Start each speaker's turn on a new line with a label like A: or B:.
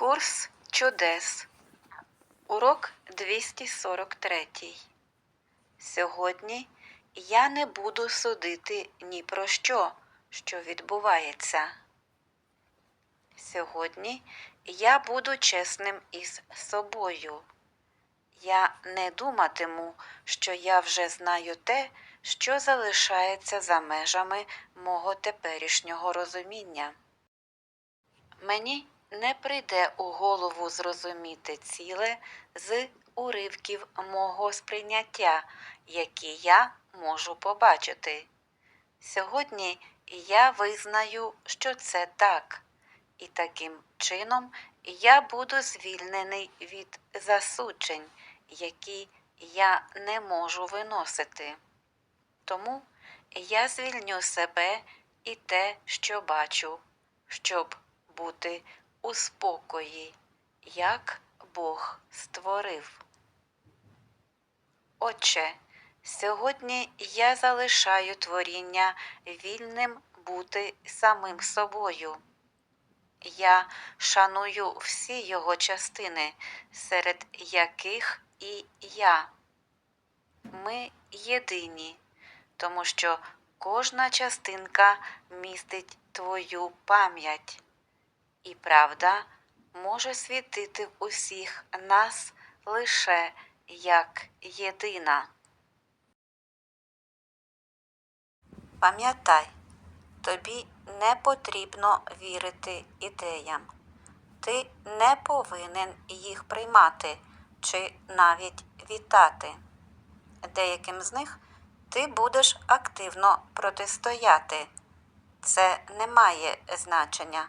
A: Курс чудес. Урок 243. Сьогодні я не буду судити ні про що, що відбувається. Сьогодні я буду чесним із собою. Я не думатиму, що я вже знаю те, що залишається за межами мого теперішнього розуміння. Мені не прийде у голову зрозуміти ціле з уривків мого сприйняття, які я можу побачити. Сьогодні я визнаю, що це так, і таким чином я буду звільнений від засуджень, які я не можу виносити. Тому я звільню себе і те, що бачу, щоб бути у спокої, як Бог створив. Отче, сьогодні я залишаю творіння вільним бути самим собою. Я шаную всі його частини, серед яких і я. Ми єдині, тому що кожна частинка містить твою пам'ять, і правда може світити усіх нас лише як єдина. Пам'ятай, тобі не потрібно вірити ідеям. Ти не повинен їх приймати чи навіть вітати. Деяким з них ти будеш активно протистояти. Це не має значення